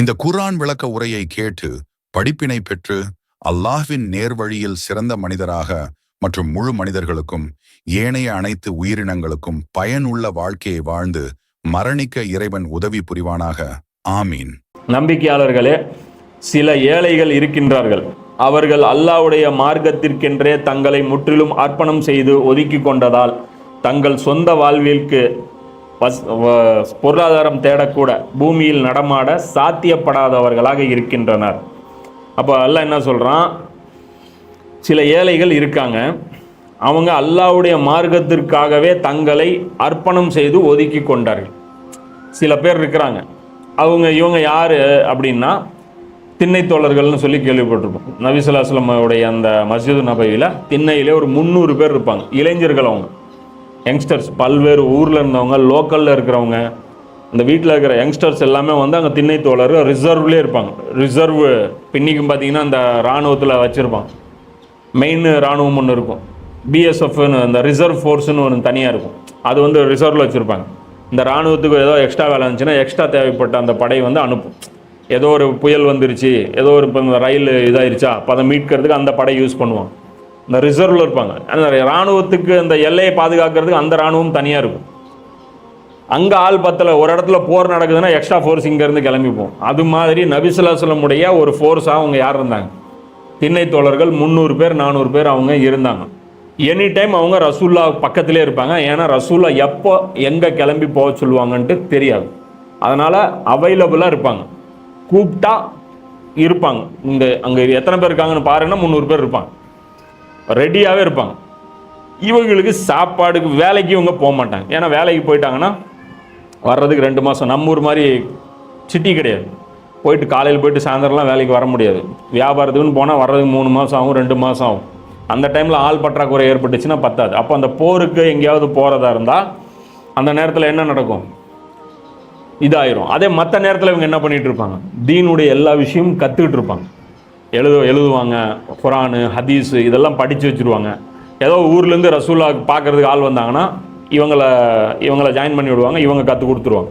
இந்த குர்ஆன் விளக்க உரையை கேட்டு படிப்பினை பெற்று அல்லாஹ்வின் நேர்வழியில் சிறந்த மனிதராக மற்றும் முழு மனிதர்களுக்கும் ஏனைய அனைத்து உயிரினங்களுக்கும் பயனுள்ள வாழ்க்கையை வாழ்ந்து மரணிக்க இறைவன் உதவி புரிவானாக. ஆமீன். நம்பிக்கையாளர்களே சில ஏழைகள் இருக்கின்றார்கள். அவர்கள் அல்லாஹ்வுடைய மார்க்கத்திற்கென்றே தங்களை முற்றிலும் அர்ப்பணம் செய்து ஒதுக்கி கொண்டதால் தங்கள் சொந்த வாழ்விற்கு பொருளாதாரம் தேடக்கூட பூமியில் நடமாட சாத்தியப்படாதவர்களாக இருக்கின்றனர். அப்போ அல்லாஹ் என்ன சொல்கிறான் சில ஏழைகள் இருக்காங்க. அவங்க அல்லாஹ்வுடைய மார்க்கத்திற்காகவே தங்களை அர்ப்பணம் செய்து ஒதுக்கி கொண்டார்கள். சில பேர் இருக்கிறாங்க. அவங்க இவங்க யார் அப்படின்னா திண்ணை தோழர்கள்னு சொல்லி கேள்விப்பட்டிருப்போம். நபிசுல்லாஸ்லமுடைய அந்த மஸ்ஜிது நபையில் திண்ணையிலே ஒரு முந்நூறு பேர் இருப்பாங்க. இளைஞர்கள் அவங்க. யங்ஸ்டர்ஸ் பல்வேறு ஊரில் இருந்தவங்க லோக்கலில் இருக்கிறவங்க இந்த வீட்டில் இருக்கிற யங்ஸ்டர்ஸ் எல்லாமே வந்து அங்கே திண்ணை தோழர் ரிசர்வ்லேயே இருப்பாங்க. ரிசர்வ் பின்னிக்கும் பார்த்தீங்கன்னா அந்த இராணுவத்தில் வச்சுருப்பாங்க. மெயின் இராணுவம் ஒன்று இருக்கும். பிஎஸ்எஃப்னு அந்த ரிசர்வ் ஃபோர்ஸ்னு ஒன்று தனியாக இருக்கும். அது வந்து ரிசர்வில் வச்சுருப்பாங்க. இந்த இராணுவத்துக்கு ஏதோ எக்ஸ்ட்ரா வேலை இருந்துச்சுன்னா எக்ஸ்ட்ரா தேவைப்பட்ட அந்த படை வந்து அனுப்பும். ஏதோ ஒரு புயல் வந்துருச்சு ஏதோ ஒரு இப்போ இந்த ரயில் இதாயிருச்சா அப்போ அதை மீட்கிறதுக்கு அந்த படை யூஸ் பண்ணுவாங்க. இந்த ரிசர்வில் இருப்பாங்க. அந்த இராணுவத்துக்கு அந்த எல்லையை பாதுகாக்கிறதுக்கு அந்த இராணுவம் தனியாக இருக்கும். அங்கே ஆள் பத்தில் ஒரு இடத்துல போர் நடக்குதுன்னா எக்ஸ்ட்ரா ஃபோர்ஸ் இங்கேருந்து கிளம்பிப்போம். அது மாதிரி நபிசுல்லாஸ்லமுடைய ஒரு ஃபோர்ஸாக அவங்க யார் இருந்தாங்க? திண்ணை தோழர்கள் முந்நூறு பேர் நானூறு பேர் அவங்க இருந்தாங்க. எனி டைம் அவங்க ரசூல்லா பக்கத்திலே இருப்பாங்க. ஏன்னா ரசூல்லா எப்போ எங்கே கிளம்பி போக சொல்லுவாங்கன்ட்டு தெரியாது. அதனால் அவைலபிளாக இருப்பாங்க. கூப்பிட்டா இருப்பாங்க. இந்த அங்கே எத்தனை பேர் இருக்காங்கன்னு பாருங்கன்னா முந்நூறு பேர் இருப்பாங்க. ரெடியாகவே இருப்பாங்க. இவங்களுக்கு சாப்பாடுக்கு வேலைக்கு இவங்க போக மாட்டாங்க. ஏன்னா வேலைக்கு போயிட்டாங்கன்னா வர்றதுக்கு ரெண்டு மாதம் நம்ம ஊர் மாதிரி சிட்டி கிடையாது. போயிட்டு காலையில் போயிட்டு சாயந்தரம்லாம் வேலைக்கு வர முடியாது. வியாபாரத்துக்குன்னு போனால் வர்றதுக்கு மூணு மாதம் ஆகும் ரெண்டு மாதம் ஆகும். அந்த டைமில் ஆள் பற்றாக்குறை ஏற்பட்டுச்சுன்னா பத்தாது. அப்போ அந்த போருக்கு எங்கேயாவது போகிறதா இருந்தால் அந்த நேரத்தில் என்ன நடக்கும்? இதாயிரும். அதே மற்ற நேரத்தில் இவங்க என்ன பண்ணிகிட்டு இருப்பாங்க? தீனுடைய எல்லா விஷயமும் கற்றுக்கிட்டு இருப்பாங்க. எழுது எழுதுவாங்க. குரானு ஹதீஸு இதெல்லாம் படித்து வச்சுருவாங்க. ஏதோ ஊர்லேருந்து ரசூலா பார்க்குறதுக்கு ஆள் வந்தாங்கன்னா இவங்கள இவங்களை ஜாயின் பண்ணி விடுவாங்க இவங்க கற்றுக் கொடுத்துருவாங்க.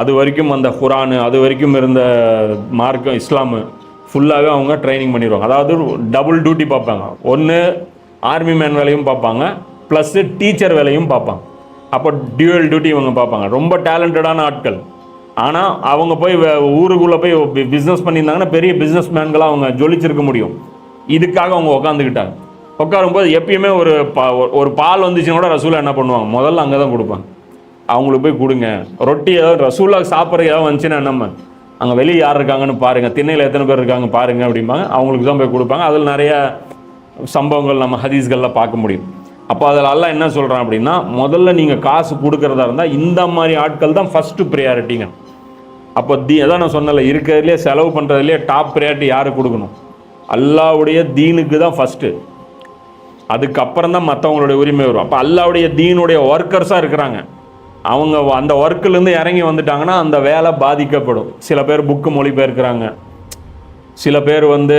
அது வரைக்கும் அந்த குரானு அது வரைக்கும் இருந்த மார்க்கம் இஸ்லாமு ஃபுல்லாகவே அவங்க ட்ரைனிங் பண்ணிடுவாங்க. அதாவது டபுள் டியூட்டி பார்ப்பாங்க. ஒன்று ஆர்மி மேன் வேலையும் பார்ப்பாங்க ப்ளஸ்ஸு டீச்சர் வேலையும் பார்ப்பாங்க. அப்போ டியூவல் டியூட்டி இவங்க பார்ப்பாங்க. ரொம்ப டேலண்டடான ஆட்கள். ஆனால் அவங்க போய் ஊருக்குள்ளே போய் பிஸ்னஸ் பண்ணியிருந்தாங்கன்னா பெரிய பிஸ்னஸ் மேன்களாக அவங்க ஜொலிச்சிருக்க முடியும். இதுக்காக அவங்க உட்காந்துக்கிட்டாங்க உட்காரும்போது எப்பயுமே ஒரு பா ஒரு பால் வந்துச்சுன்னா கூட ரசூலா என்ன பண்ணுவாங்க? முதல்ல அங்கே தான் கொடுப்பாங்க. அவங்களுக்கு போய் கொடுங்க. ரொட்டி ஏதாவது ரசூலா சாப்பிட்ற ஏதாவது வந்துச்சுன்னா நம்ம அங்கே வெளியே யார் இருக்காங்கன்னு பாருங்கள் திண்ணையில் எத்தனை பேர் இருக்காங்க பாருங்கள் அப்படிம்பாங்க. அவங்களுக்கு தான் போய் கொடுப்பாங்க. அதில் நிறையா சம்பவங்கள் நம்ம ஹதீஸ்களில் பார்க்க முடியும். அப்போ அதில் எல்லாம் என்ன சொல்கிறான் அப்படின்னா முதல்ல நீங்கள் காசு கொடுக்குறதா இருந்தால் இந்த மாதிரி ஆட்கள் தான் ஃபஸ்ட்டு ப்ரியாரிட்டிங்க அப்போ தீ அதான் நான் சொன்னல இருக்கிறதுலே செலவு பண்ணுறதுலே டாப் ப்ரையாரிட்டி யாருக்கு கொடுக்கணும்? அல்லாவுடைய தீனுக்கு தான் ஃபஸ்ட்டு அதுக்கப்புறம் தான் மற்றவங்களுடைய உரிமை வரும். அப்போ அல்லாவுடைய தீனுடைய ஒர்க்கர்ஸாக இருக்கிறாங்க. அவங்க அந்த ஒர்க்குலேருந்து இறங்கி வந்துட்டாங்கன்னா அந்த வேலை பாதிக்கப்படும். சில பேர் புக்கு மொழிபெயர்க்கிறாங்க. சில பேர் வந்து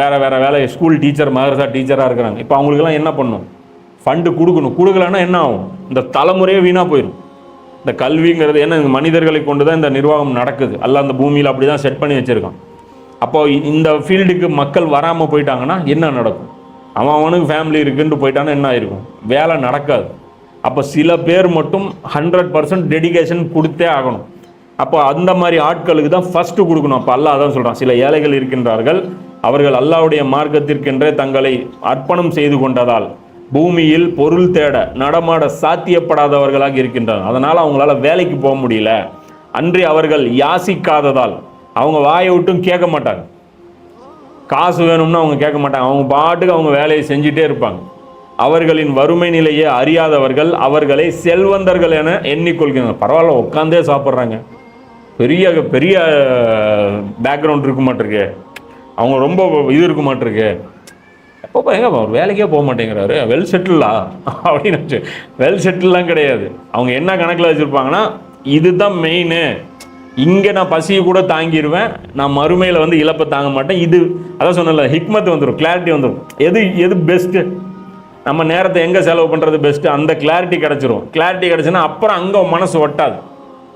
வேறு வேறு வேலை ஸ்கூல் டீச்சர் மதரசா டீச்சராக இருக்கிறாங்க. இப்போ அவங்களுக்கெல்லாம் என்ன பண்ணும்? ஃபண்டு கொடுக்கணும். கொடுக்கலன்னா என்ன ஆகும்? இந்த தலைமுறையே வீணாக போயிடும் இந்த கல்விங்கிறது ஏன்னா இந்த மனிதர்களை கொண்டு தான் இந்த நிர்வாகம் நடக்குது. அல்ல அந்த பூமியில் அப்படி தான் செட் பண்ணி வச்சுருக்கான். அப்போ இந்த ஃபீல்டுக்கு மக்கள் வராமல் போயிட்டாங்கன்னா என்ன நடக்கும்? அவன் அவனுக்கு ஃபேமிலி இருக்குன்ட்டு போயிட்டான்னா என்ன ஆயிருக்கும்? வேலை நடக்காது. அப்போ சில பேர் மட்டும் ஹண்ட்ரட் பர்சன்ட் டெடிகேஷன் கொடுத்தே ஆகணும். அப்போ அந்த மாதிரி ஆட்களுக்கு தான் ஃபஸ்ட்டு கொடுக்கணும். அப்போ அல்லாஹ் தான் சொல்கிறான் சில ஏழைகள் இருக்கின்றார்கள் அவர்கள் அல்லாவுடைய மார்க்கத்திற்கென்றே தங்களை அர்ப்பணம் செய்து கொண்டதால். பூமியில் பொருள் தேட நடமாட சாத்தியப்படாதவர்களாக இருக்கின்றனர். அதனால் அவங்களால வேலைக்கு போக முடியல. அன்றி அவர்கள் யாசிக்காததால் அவங்க வாயை விட்டும் கேட்க மாட்டாங்க. காசு வேணும்னு அவங்க கேட்க மாட்டாங்க. அவங்க பாட்டுக்கு அவங்க வேலையை செஞ்சுட்டே இருப்பாங்க. அவர்களின் வறுமை நிலையை அறியாதவர்கள் அவர்களை செல்வந்தர்கள் என எண்ணிக்கொள்கிறாங்க பரவாயில்ல உட்காந்தே சாப்பிட்றாங்க. பெரிய பெரிய பேக்ரவுண்ட் இருக்க மாட்டிருக்கு. அவங்க ரொம்ப இது இருக்க மாட்டிருக்கு. எப்போ எங்க அவர் வேலைக்கே போக மாட்டேங்கிறாரு. வெல் செட்டில்லா அப்படின்னு வெல் செட்டில்லாம் கிடையாது. அவங்க என்ன கணக்கில் வச்சுருப்பாங்கன்னா இதுதான் மெயினு இங்கே நான் பசியை கூட தாங்கிடுவேன் நான் மறுமையில் வந்து இழப்பை தாங்க மாட்டேன். இது அதான் சொன்னல ஹிக்மத் வந்துடும் கிளாரிட்டி வந்துடும் எது எது பெஸ்ட்டு நம்ம நேரத்தை எங்கே செலவு பண்ணுறது பெஸ்ட்டு அந்த கிளாரிட்டி கிடச்சிரும். கிளாரிட்டி கிடச்சுன்னா அப்புறம் அங்கே மனசு ஒட்டாது.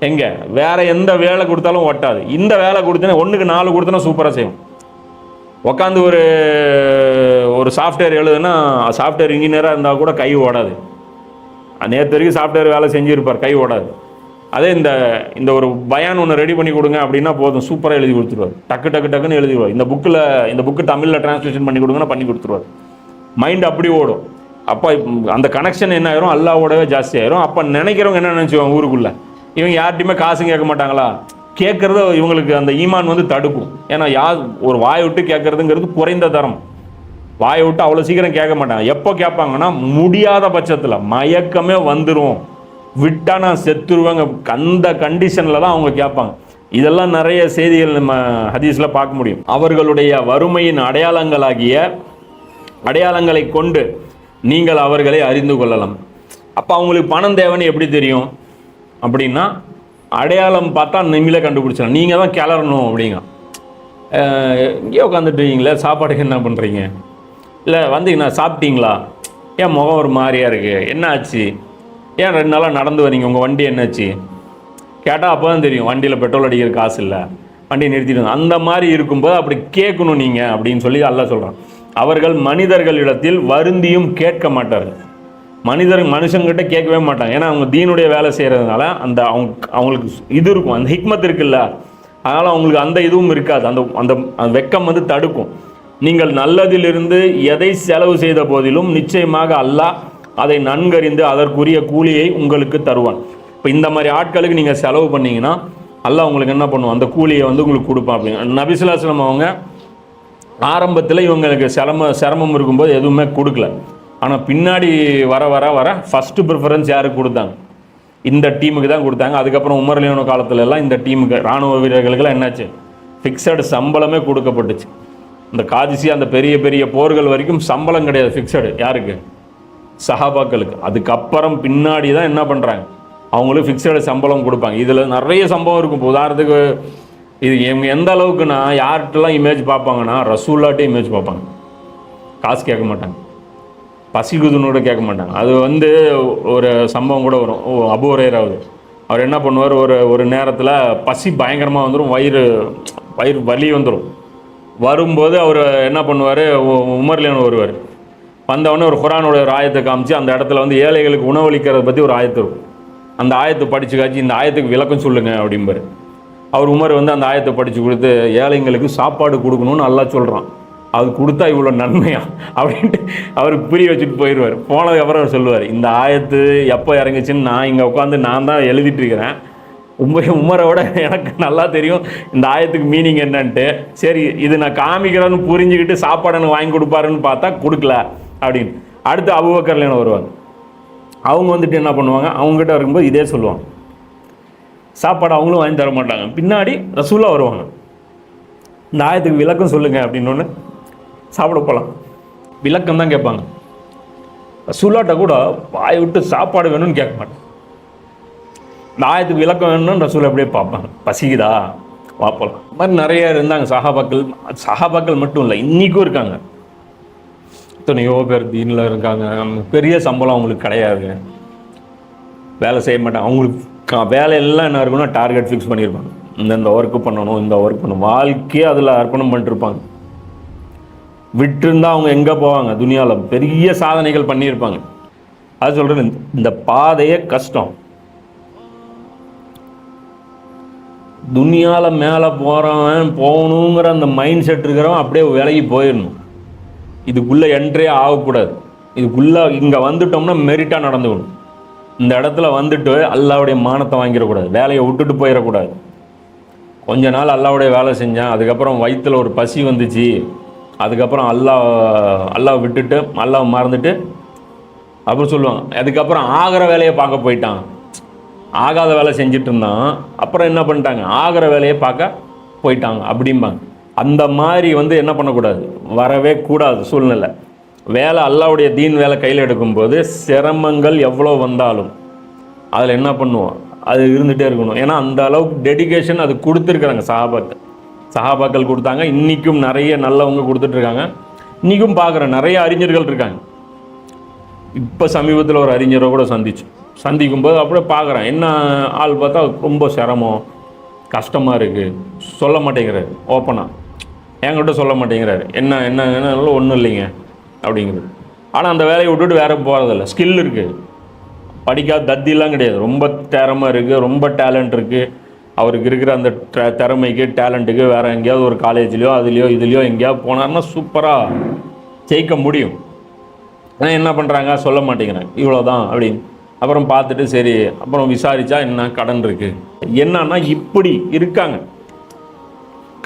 எங்கே? வேற எந்த வேலை கொடுத்தாலும் ஒட்டாது. இந்த வேலை கொடுத்தனா ஒன்றுக்கு நாலு கொடுத்தனா சூப்பராக செய்யும். உட்காந்து ஒரு ஒரு சாஃப்ட்வேர் எழுதுனா சாஃப்ட்வேர் இன்ஜினியராக இருந்தால் கூட கை ஓடாது. நேற்று வரைக்கும் சாஃப்ட்வேர் வேலை செஞ்சுருப்பார் கை ஓடாது. அதே இந்த இந்த ஒரு பயான் ஒன்று ரெடி பண்ணி கொடுங்க அப்படின்னா போதும் சூப்பராக எழுதி கொடுத்துருவார். டக்கு டக்கு டக்குன்னு எழுதிடுவார் இந்த புக்கில் இந்த புக்கு தமிழில் டிரான்ஸ்லேஷன் பண்ணி கொடுங்கன்னா பண்ணி கொடுத்துருவார். மைண்ட் அப்படி ஓடும். அப்போ அந்த கனெக்ஷன் என்ன ஆயிரும்? அல்லாவோடவே ஜாஸ்தி ஆயிரும். அப்போ நினைக்கிறவங்க என்ன நினச்சிவாங்க ஊருக்குள்ளே? இவங்க யார்ட்டையுமே காசும் கேட்க மாட்டாங்களா? கேட்குறத இவங்களுக்கு அந்த ஈமான் வந்து தடுக்கும். ஏன்னா யார் ஒரு வாய் விட்டு கேட்குறதுங்கிறது குறைந்த தரம். வாயை விட்டு அவ்வளோ சீக்கிரம் கேட்க மாட்டாங்க. எப்போ கேட்பாங்கன்னா முடியாத பட்சத்தில் மயக்கமே வந்துடும் விட்டா நான் செத்துருவேங்க. அந்த கண்டிஷனில் தான் அவங்க கேட்பாங்க. இதெல்லாம் நிறைய செய்திகள் நம்ம ஹதீஸில் பார்க்க முடியும். அவர்களுடைய வறுமையின் அடையாளங்களாகிய அடையாளங்களை கொண்டு நீங்கள் அவர்களை அறிந்து கொள்ளலாம். அப்போ அவங்களுக்கு பணம் தேவைன்னு எப்படி தெரியும்? அப்படின்னா அடையாளம் பார்த்தா நீங்களே கண்டுபிடிச்சிடலாம். நீங்கள் தான் கிளறணும் அப்படிங்க. இங்கே உட்காந்துட்டு இருக்கீங்களே சாப்பாடுக்கு என்ன பண்ணுறீங்க இல்லை வந்தீங்கன்னா சாப்பிட்டீங்களா? ஏன் முகம் ஒரு மாதிரியா இருக்குது என்ன ஆச்சு ஏன் ரெண்டு நாளாக நடந்து வரீங்க? உங்கள் வண்டி என்னாச்சு? கேட்டால் அப்போ தான் தெரியும் வண்டியில் பெட்ரோல் அடிக்கிற காசு இல்லை. வண்டியை நிறுத்திடுங்க அந்த மாதிரி இருக்கும்போது அப்படி கேட்கணும் நீங்கள் அப்படின்னு சொல்லி அல்லாஹ் சொல்கிறான் அவர்கள் மனிதர்களிடத்தில் வருந்தியும் கேட்க மாட்டார்கள். மனிதர் மனுஷங்கிட்ட கேட்கவே மாட்டாங்க. ஏன்னா அவங்க தீனுடைய வேலை செய்கிறதுனால அந்த அவங்க அவங்களுக்கு இது இருக்கும். அந்த ஹிக்மத் இருக்குல்ல? அதனால் அவங்களுக்கு அந்த இதுவும் இருக்காது. அந்த அந்த அந்த வெக்கம் வந்து தடுக்கும். நீங்கள் நல்லதிலிருந்து எதை செலவு செய்த போதிலும் நிச்சயமாக அல்லாஹ் அதை நன்கறிந்து அதற்குரிய கூலியை உங்களுக்கு தருவான். இப்போ இந்த மாதிரி ஆட்களுக்கு நீங்கள் செலவு பண்ணீங்கன்னா அல்லாஹ் உங்களுக்கு என்ன பண்ணுவோம் அந்த கூலியை வந்து உங்களுக்கு கொடுப்பான் அப்படின்னு. நபிசுல்லாஸ்லம் அவங்க ஆரம்பத்தில் இவங்களுக்கு சிரம சிரமம் இருக்கும்போது எதுவுமே கொடுக்கல. ஆனால் பின்னாடி வர வர வர ஃபஸ்ட்டு ப்ரிஃபரன்ஸ் யாருக்கு கொடுத்தாங்க? இந்த டீமுக்கு தான் கொடுத்தாங்க. அதுக்கப்புறம் உமர்லியோன காலத்துலலாம் இந்த டீமுக்கு ராணுவ வீரர்களுக்கெல்லாம் என்னாச்சு? ஃபிக்ஸடு சம்பளமே கொடுக்கப்பட்டுச்சு. இந்த காதிசி அந்த பெரிய பெரிய போர்கள் வரைக்கும் சம்பளம் கிடையாது ஃபிக்ஸடு யாருக்கு? சஹாபாக்களுக்கு. அதுக்கப்புறம் பின்னாடி தான் என்ன பண்ணுறாங்க அவங்களுக்கு ஃபிக்ஸடு சம்பளம் கொடுப்பாங்க. இதில் நிறைய சம்பவம் இருக்கும். உதாரணத்துக்கு இது இவங்க எந்த அளவுக்குன்னா யார்கிட்டலாம் இமேஜ் பார்ப்பாங்கன்னா ரசூல்லாட்டே இமேஜ் பார்ப்பாங்க. காசு கேட்க மாட்டாங்க. பசிக்குதுன்னு கேட்க மாட்டாங்க. அது வந்து ஒரு சம்பவம் கூட வரும். ஓ அபூரையராவது அவர். என்ன பண்ணுவார்? ஒரு ஒரு நேரத்தில் பசி பயங்கரமாக வந்துடும் வயிறு வயிறு வலி வந்துடும் வரும்போது அவர் என்ன பண்ணுவார்? உமர்லேன்னு வருவார். வந்தவொடனே ஒரு குரானோட ஒரு ஆயத்தை காமிச்சு அந்த இடத்துல வந்து ஏழைகளுக்கு உணவளிக்கிறத பற்றி ஒரு ஆயத்து இருக்கும். அந்த ஆயத்தை படித்து காய்ச்சி இந்த ஆயத்துக்கு விளக்கம் சொல்லுங்கள் அப்படிம்பார். அவர் உமர் வந்து அந்த ஆயத்தை படித்து கொடுத்து ஏழைங்களுக்கு சாப்பாடு கொடுக்கணும்னு நல்லா சொல்கிறான் அது கொடுத்தா இவ்வளோ நன்மையா? அப்படின்ட்டு அவர் புரிய வச்சுட்டு போயிடுவார். போனதுக்கப்புறம் அவர் சொல்லுவார் இந்த ஆயத்து எப்போ இறங்குச்சுன்னு நான் இங்கே உட்காந்து நான் தான் எழுதிட்டு இருக்கிறேன். உமர் உமரோட எனக்கு நல்லா தெரியும். இந்த ஆயத்துக்கு மீனிங் என்னன்ட்டு. சரி இது நான் காமிக்கிறேன்னு புரிஞ்சுக்கிட்டு சாப்பாடு எனக்கு வாங்கி கொடுப்பாருன்னு பார்த்தா கொடுக்கல அப்படின்னு. அடுத்து அபுபக்கர்லேன்னு வருவாங்க? அவங்க வந்துட்டு என்ன பண்ணுவாங்க? அவங்ககிட்ட இருக்கும்போது இதே சொல்லுவாங்க. சாப்பாடு அவங்களும் வாங்கி தர மாட்டாங்க. பின்னாடி ரசூலா வருவாங்க. இந்த ஆயத்துக்கு விளக்கம் சொல்லுங்க அப்படின்னு ஒன்று சாப்பிட போகலாம் விளக்கம் தான் கேட்பாங்க. ரசூலாட்ட கூட வாய் விட்டு சாப்பாடு வேணும்னு கேட்க மாட்டேன் இந்த விளக்கம் வேணும்னு ரசூல் அப்படியே பார்ப்பாங்க. பசிக்குதா? பார்ப்பலாம் இந்த மாதிரி நிறைய இருந்தாங்க சஹாபாக்கள். சஹாபாக்கள் மட்டும் இல்லை இன்றைக்கும் இருக்காங்க. இத்தனையோ பேர் தீனில் இருக்காங்க. பெரிய சம்பளம் அவங்களுக்கு கிடையாது. வேலை செய்ய மாட்டாங்க. அவங்களுக்கு வேலையெல்லாம் என்ன இருக்குன்னா டார்கெட் ஃபிக்ஸ் பண்ணியிருப்பாங்க. இந்தந்த ஒர்க்கு பண்ணணும் இந்த ஒர்க் பண்ணணும். வாழ்க்கையே அதில் அர்ப்பணம் பண்ணிட்டுருப்பாங்க விட்டுருந்தா அவங்க எங்கே போவாங்க? துனியாவில் பெரிய சாதனைகள் பண்ணியிருப்பாங்க. அது சொல்கிறேன் இந்த பாதையே கஷ்டம். துனியாவில் மேலே போகிறவன் போகணுங்கிற அந்த மைண்ட் செட் இருக்கிறவன் அப்படியே விலகி போயிடணும். இதுக்குள்ளே என்ட்ரே ஆகக்கூடாது. இதுக்குள்ளே இங்கே வந்துட்டோம்னா மெரிட்டாக நடந்துக்கணும். இந்த இடத்துல வந்துட்டு அல்லாவுடைய மானத்தை வாங்கிடக்கூடாது. வேலையை விட்டுட்டு போயிடக்கூடாது. கொஞ்ச நாள் அல்லாவுடைய வேலை செஞ்சேன். அதுக்கப்புறம் வயிற்றில் ஒரு பசி வந்துச்சு. அதுக்கப்புறம் அல்லாஹ் அல்லாஹ் விட்டுட்டு அல்லாவை மறந்துட்டு அப்புறம் சொல்லுவாங்க. அதுக்கப்புறம் ஆகிற வேலையை பார்க்க போயிட்டான். ஆகாத வேலை செஞ்சுட்டு இருந்தான் அப்புறம் என்ன பண்ணிட்டாங்க? ஆகிற வேலையை பார்க்க போயிட்டாங்க அப்படிம்பாங்க. அந்த மாதிரி வந்து என்ன பண்ணக்கூடாது? வரவே கூடாது சூழ்நிலை. வேலை அல்லாவுடைய தீன் வேலை கையில் எடுக்கும்போது சிரமங்கள் எவ்வளோ வந்தாலும் அதில் என்ன பண்ணுவோம்? அது இருந்துகிட்டே இருக்கணும். ஏன்னா அந்த அளவுக்கு டெடிகேஷன் அது கொடுத்துருக்குறாங்க சஹாபாக்கள். சஹாபாக்கள் கொடுத்தாங்க. இன்றைக்கும் நிறைய நல்லவங்க கொடுத்துட்ருக்காங்க. இன்றைக்கும் பார்க்குற நிறைய அறிஞர்கள் இருக்காங்க. இப்போ சமீபத்தில் ஒரு அறிஞரை கூட சந்திச்சு சந்திக்கும் போது அப்படியே பார்க்குறேன். என்ன ஆள் பார்த்தா ரொம்ப சிரமம் கஷ்டமாக இருக்குது சொல்ல மாட்டேங்கிறாரு ஓப்பனாக என்கிட்ட சொல்ல மாட்டேங்கிறாரு. என்ன என்ன என்ன ஒன்றும் இல்லைங்க அப்படிங்கிறது. ஆனால் அந்த வேலையை விட்டுட்டு வேற போகிறதில்ல ஸ்கில் இருக்குது படிக்காத தத்திலாம் கிடையாது. ரொம்ப திறமை இருக்குது ரொம்ப டேலண்ட் இருக்குது அவருக்கு இருக்கிற அந்த திறமைக்கு டேலண்ட்டுக்கு வேறு எங்கேயாவது ஒரு காலேஜ்லேயோ அதுலேயோ இதுலேயோ எங்கேயாவது போனாருன்னா சூப்பராக ஜெயிக்க முடியும். ஆனால் என்ன பண்ணுறாங்க சொல்ல மாட்டேங்கிறாங்க. இவ்வளோதான் அப்படின்னு. அப்புறம் பார்த்துட்டு சரி அப்புறம் விசாரித்தா என்ன கடன் இருக்குது என்னன்னா இப்படி இருக்காங்க.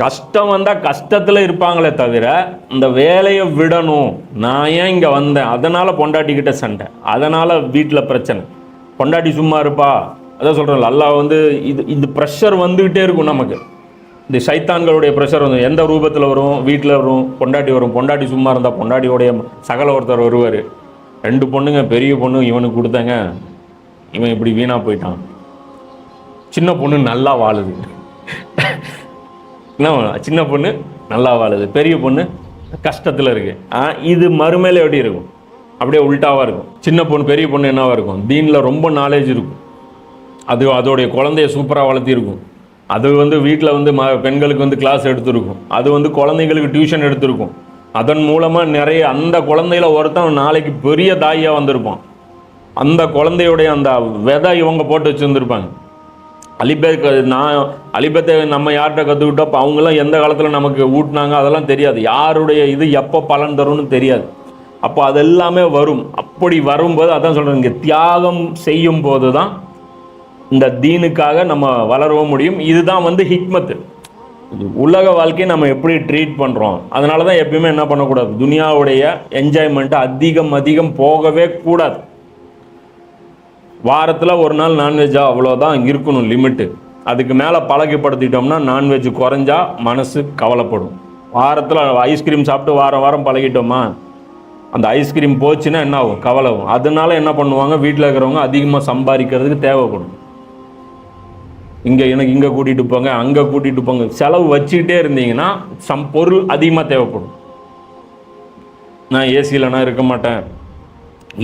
கஷ்டம் வந்தால் கஷ்டத்தில் இருப்பாங்களே தவிர இந்த வேலையை விடணும். நான் ஏன் இங்கே வந்தேன்? அதனால் பொண்டாட்டிக்கிட்ட சண்டை. அதனால் வீட்டில் பிரச்சனை. பொண்டாட்டி சும்மா இருப்பா. அதான் சொல்கிறேன் நல்லா வந்து இது இது ப்ரெஷர் வந்துக்கிட்டே இருக்கும் நமக்கு. இந்த சைத்தான்களுடைய ப்ரெஷர் வந்து எந்த ரூபத்தில் வரும்? வீட்டில் வரும் பொண்டாட்டி வரும். பொண்டாட்டி சும்மா இருந்தால் பொண்டாட்டியோடைய சகல ஒருத்தர் வருவார். ரெண்டு பொண்ணுங்க பெரிய பொண்ணு இவனுக்கு கொடுத்தாங்க. இவன் இப்படி வீணாக போயிட்டான். சின்ன பொண்ணு நல்லா வாழுது. என்ன சின்ன பொண்ணு நல்லா வாழுது. பெரிய பொண்ணு கஷ்டத்தில் இருக்கு. ஆ இது மறுமையில எப்படி இருக்கும்? அப்படியே உல்ட்டாவாக இருக்கும். சின்ன பொண்ணு பெரிய பொண்ணு என்னவாக இருக்கும்? தீனில் ரொம்ப நாலேஜ் இருக்கும். அது அதோடைய குழந்தைய சூப்பராக வளர்த்திருக்கும். அது வந்து வீட்டில் வந்து ம பெண்களுக்கு வந்து கிளாஸ் எடுத்திருக்கும். அது வந்து குழந்தைங்களுக்கு டியூஷன் எடுத்திருக்கும். அதன் மூலமாக நிறைய அந்த குழந்தையில ஒருத்தன் நாளைக்கு பெரிய தாயாக வந்திருப்பான். அந்த குழந்தையுடைய அந்த விதை இவங்க போட்டு வச்சுருந்துருப்பாங்க. அலிபேத் நான் அலிபத்தை நம்ம யார்கிட்ட கற்றுக்கிட்டோம் அப்போ அவங்களாம் எந்த காலத்தில் நமக்கு ஊட்டினாங்க? அதெல்லாம் தெரியாது. யாருடைய இது எப்போ பலன் தரும்னு தெரியாது. அப்போ அதெல்லாமே வரும். அப்படி வரும்போது அதான் சொல்கிறேன் இங்கே தியாகம் செய்யும் போது தான் இந்த தீனுக்காக நம்ம வளரவும் முடியும். இதுதான் வந்து ஹிக்மத்து. உலக வாழ்க்கையை நம்ம எப்படி ட்ரீட் பண்ணுறோம் அதனால தான் எப்பயுமே என்ன பண்ணக்கூடாது? துனியாவுடைய என்ஜாய்மெண்ட்டு அதிகம் அதிகம் போகவே கூடாது. வாரத்தில் ஒரு நாள் நான்வெஜ்ஜா அவ்வளோதான் இருக்கணும் லிமிட்டு அதுக்கு மேலே பழகிப்படுத்திட்டோம்னா நான்வெஜ் குறைஞ்சா மனசு கவலைப்படும். வாரத்தில் ஐஸ்கிரீம் சாப்பிட்டு வாரம் வாரம் பழகிட்டோமா? அந்த ஐஸ்கிரீம் போச்சுன்னா என்ன ஆகும்? கவலை ஆகும் அதனால என்ன பண்ணுவாங்க? வீட்டில் இருக்கிறவங்க அதிகமாக சம்பாதிக்கிறதுக்கு தேவைப்படும். இங்கே எனக்கு இங்கே கூட்டிகிட்டு போங்க அங்கே கூட்டிகிட்டு போங்க. செலவு வச்சுக்கிட்டே இருந்தீங்கன்னா சம் பொருள் அதிகமாக தேவைப்படும். நான் ஏசியிலனா இருக்க மாட்டேன்.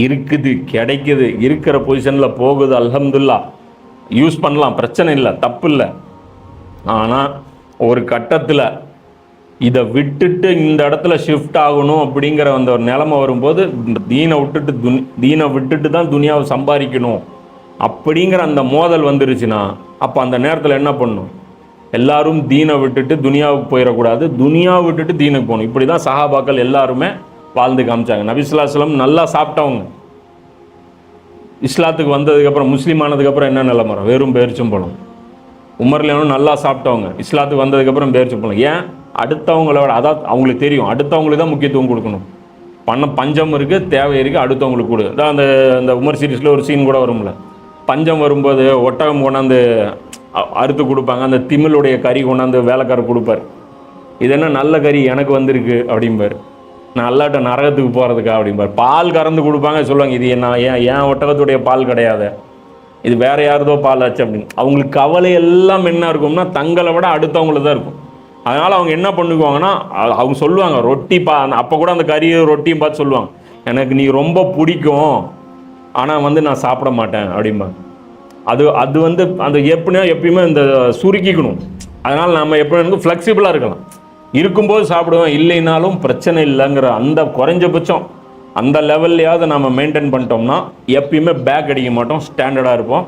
இருக்குது கிடைக்குது இருக்கிற பொசிஷனில் போகுது அலமதுல்லா யூஸ் பண்ணலாம் பிரச்சனை இல்லை தப்பு இல்லை. ஆனால் ஒரு கட்டத்தில் இதை விட்டுட்டு இந்த இடத்துல ஷிஃப்ட் ஆகணும் அப்படிங்கிற அந்த ஒரு நிலைமை வரும்போது தீனை விட்டுட்டு துனி தீனை விட்டுட்டு தான் துனியாவை சம்பாதிக்கணும். அப்படிங்கிற அந்த மோதல் வந்துருச்சுன்னா அப்போ அந்த நேரத்தில் என்ன பண்ணும்? எல்லாரும் தீனை விட்டுட்டு துனியாவுக்கு போயிடக்கூடாது துனியா விட்டுட்டு தீனுக்கு போகணும். இப்படி தான் சஹாபாக்கள் எல்லாருமே வாழ்ந்து காமிச்சாங்க. நபிசுல்லாஸ்லம் நல்லா சாப்பிட்டவங்க. இஸ்லாத்துக்கு வந்ததுக்கப்புறம் முஸ்லீம் ஆனதுக்கப்புறம் என்ன நிலைமை வரும்? வெறும் பேரிச்சம்பழம் உமர்லேனும் நல்லா சாப்பிட்டவங்க. இஸ்லாத்துக்கு வந்ததுக்கப்புறம் பேரிச்சம்பழம் ஏன்? அடுத்தவங்களோட அதான் அவங்களுக்கு தெரியும். அடுத்தவங்களுக்கு தான் முக்கியத்துவம் கொடுக்கணும். பண்ண பஞ்சம் இருக்குது தேவை இருக்குது அடுத்தவங்களுக்கு கொடு. அதான் அந்த அந்த உமர் சீரிஸில் ஒரு சீன் கூட வரும்ல. பஞ்சம் வரும்போது ஒட்டகம் கொண்டாந்து அறுத்து கொடுப்பாங்க. அந்த திமிழுடைய கறி கொண்டாந்து வேலைக்காரர் கொடுப்பார். இது என்ன நல்ல கறி எனக்கு வந்திருக்கு அப்படிம்பார். நான் அல்லாட்ட நரகத்துக்கு போகிறதுக்கா அப்படிம்பார். பால் கறந்து கொடுப்பாங்க சொல்லுவாங்க இது என்ன ஏன் ஏன் ஒட்டகத்துடைய பால் கிடையாது? இது வேற யாரதோ பால் ஆச்சு அப்படின்னு. அவங்களுக்கு கவலை எல்லாம் என்ன இருக்கும்னா தங்களை விட அடுத்தவங்களுக்கு தான் இருக்கும். அதனால் அவங்க என்ன பண்ணுவாங்கன்னா அவங்க சொல்லுவாங்க ரொட்டி பா அப்போ கூட அந்த கறியும் ரொட்டியும் பார்த்து சொல்லுவாங்க. எனக்கு நீ ரொம்ப பிடிக்கும். ஆனால் வந்து நான் சாப்பிட மாட்டேன் அப்படிம்பா. அது அது வந்து அந்த எப்படின்னா எப்பயுமே இந்த சுருக்கிக்கணும். அதனால் நம்ம எப்படின்னா ஃப்ளெக்சிபிளாக இருக்கலாம். இருக்கும்போது சாப்பிடுவோம் இல்லைனாலும் பிரச்சனை இல்லைங்கிற அந்த குறைஞ்சபட்சம் அந்த லெவல்லையாவது நம்ம மெயின்டைன் பண்ணிட்டோம்னா எப்பயுமே பேக் அடிக்க மாட்டோம் ஸ்டாண்டர்டாக இருப்போம்.